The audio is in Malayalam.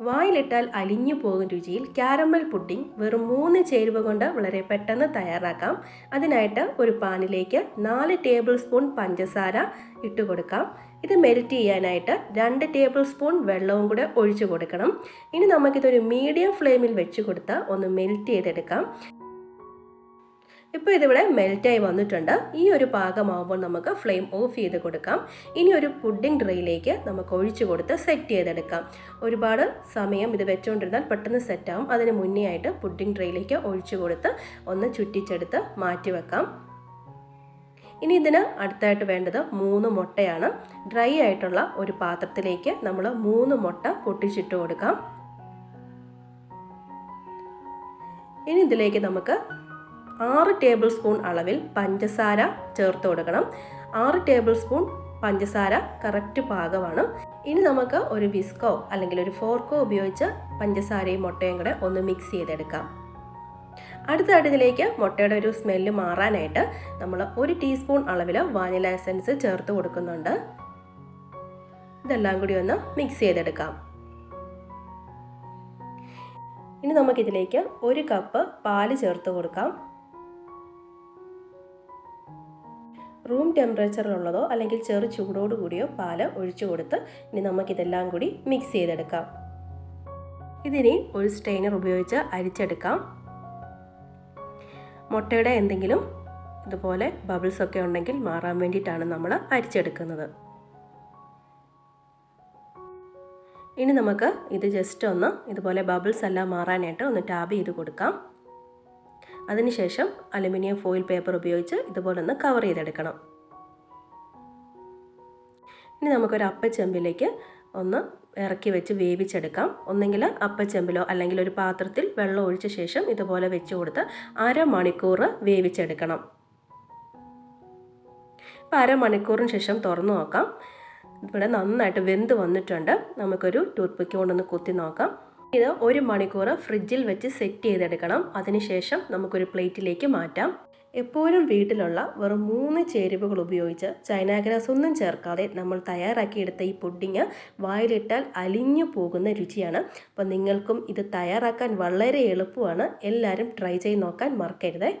വായിലിട്ടാൽ അലിഞ്ഞു പോകും രുചിയിൽ ക്യാരമൽ പുഡിംഗ് വെറും മൂന്ന് ചേരുവ കൊണ്ട് വളരെ പെട്ടെന്ന് തയ്യാറാക്കാം. അതിനായിട്ട് ഒരു പാനിലേക്ക് നാല് ടേബിൾ സ്പൂൺ പഞ്ചസാര ഇട്ട് കൊടുക്കാം. ഇത് മെൽറ്റ് ചെയ്യാനായിട്ട് രണ്ട് ടേബിൾ സ്പൂൺ വെള്ളവും കൂടെ ഒഴിച്ചു കൊടുക്കണം. ഇനി നമുക്കിതൊരു മീഡിയം ഫ്ലെയിമിൽ വെച്ച് കൊടുത്ത് ഒന്ന് മെൽറ്റ് ചെയ്തെടുക്കാം. ഇപ്പോൾ ഇതിവിടെ മെൽറ്റായി വന്നിട്ടുണ്ട്. ഈ ഒരു പാകമാകുമ്പോൾ നമുക്ക് ഫ്ലെയിം ഓഫ് ചെയ്ത് കൊടുക്കാം. ഇനി ഒരു പുഡിംഗ് ട്രേയിലേക്ക് നമുക്ക് ഒഴിച്ചു കൊടുത്ത് സെറ്റ് ചെയ്തെടുക്കാം. ഒരുപാട് സമയം ഇത് വെച്ചുകൊണ്ടിരുന്നാൽ പെട്ടെന്ന് സെറ്റാവും അതിന് മുന്നേ ആയിട്ട് പുഡിംഗ് ട്രേയിലേക്ക് ഒഴിച്ചു കൊടുത്ത് ഒന്ന് ചുറ്റിച്ചെടുത്ത് മാറ്റി വെക്കാം. ഇനി ഇതിന് അടുത്തായിട്ട് വേണ്ടത് മൂന്ന് മുട്ടയാണ്. ഡ്രൈ ആയിട്ടുള്ള ഒരു പാത്രത്തിലേക്ക് നമ്മൾ മൂന്ന് മുട്ട പൊട്ടിച്ചിട്ട് കൊടുക്കാം. ഇനി ഇതിലേക്ക് നമുക്ക് ആറ് ടേബിൾ സ്പൂൺ അളവിൽ പഞ്ചസാര ചേർത്ത് കൊടുക്കണം. ആറ് ടേബിൾ സ്പൂൺ പഞ്ചസാര കറക്റ്റ് പാകമാണ്. ഇനി നമുക്ക് ഒരു വിസ്കോ അല്ലെങ്കിൽ ഒരു ഫോർക്കോ ഉപയോഗിച്ച് പഞ്ചസാരയും മുട്ടയും കൂടെ ഒന്ന് മിക്സ് ചെയ്തെടുക്കാം. അടുത്ത ഇതിലേക്ക് മുട്ടയുടെ ഒരു സ്മെല്ല് മാറാനായിട്ട് നമ്മൾ ഒരു ടീസ്പൂൺ അളവിൽ വാനില എസൻസ് ചേർത്ത് കൊടുക്കുന്നുണ്ട്. ഇതെല്ലാം കൂടി ഒന്ന് മിക്സ് ചെയ്തെടുക്കാം. ഇനി നമുക്കിതിലേക്ക് ഒരു കപ്പ് പാൽ ചേർത്ത് കൊടുക്കാം. റൂം ടെമ്പറേച്ചറിലുള്ളതോ അല്ലെങ്കിൽ ചെറു ചൂടോടു കൂടിയോ പാൽ ഒഴിച്ചു കൊടുത്ത് ഇനി നമുക്കിതെല്ലാം കൂടി മിക്സ് ചെയ്തെടുക്കാം. ഇതിനി ഒരു സ്ട്രെയിനർ ഉപയോഗിച്ച് അരിച്ചെടുക്കാം. മുട്ടയുടെ എന്തെങ്കിലും ഇതുപോലെ ബബിൾസ് ഒക്കെ ഉണ്ടെങ്കിൽ മാറാൻ വേണ്ടിയിട്ടാണ് നമ്മൾ അരിച്ചെടുക്കുന്നത്. ഇനി നമുക്ക് ഇത് ജസ്റ്റ് ഒന്ന് ഇതുപോലെ ബബിൾസ് എല്ലാം മാറാനായിട്ട് ഒന്ന് ടാബ് ചെയ്ത് കൊടുക്കാം. അതിനുശേഷം അലുമിനിയം ഫോയിൽ പേപ്പർ ഉപയോഗിച്ച് ഇതുപോലെ ഒന്ന് കവർ ചെയ്തെടുക്കണം. ഇനി നമുക്കൊരു അപ്പച്ചെമ്പിലേക്ക് ഒന്ന് ഇറക്കി വെച്ച് വേവിച്ചെടുക്കാം. ഒന്നെങ്കിൽ അപ്പച്ചെമ്പിലോ അല്ലെങ്കിൽ ഒരു പാത്രത്തിൽ വെള്ളം ഒഴിച്ച ശേഷം ഇതുപോലെ വെച്ച് കൊടുത്ത് അരമണിക്കൂർ വേവിച്ചെടുക്കണം. അപ്പോൾ അരമണിക്കൂറിന് ശേഷം തുറന്നു നോക്കാം. ഇവിടെ നന്നായിട്ട് വെന്ത് വന്നിട്ടുണ്ട്. നമുക്കൊരു ടൂത്ത് പിക്ക് കൊണ്ടൊന്ന് കുത്തി നോക്കാം. ഇത് ഒരു മണിക്കൂർ ഫ്രിഡ്ജിൽ വെച്ച് സെറ്റ് ചെയ്തെടുക്കണം. അതിനുശേഷം നമുക്കൊരു പ്ലേറ്റിലേക്ക് മാറ്റാം. എപ്പോഴും വീട്ടിലുള്ള വെറും മൂന്ന് ചേരുവകൾ ഉപയോഗിച്ച് ചൈനാഗ്രാസ് ഒന്നും ചേർക്കാതെ നമ്മൾ തയ്യാറാക്കിയെടുത്ത ഈ പുഡിങ് വായിലിട്ടാൽ അലിഞ്ഞു പോകുന്ന രുചിയാണ്. അപ്പോൾ നിങ്ങൾക്കും ഇത് തയ്യാറാക്കാൻ വളരെ എളുപ്പമാണ്. എല്ലാവരും ട്രൈ ചെയ്ത് നോക്കാൻ മറക്കരുതേ.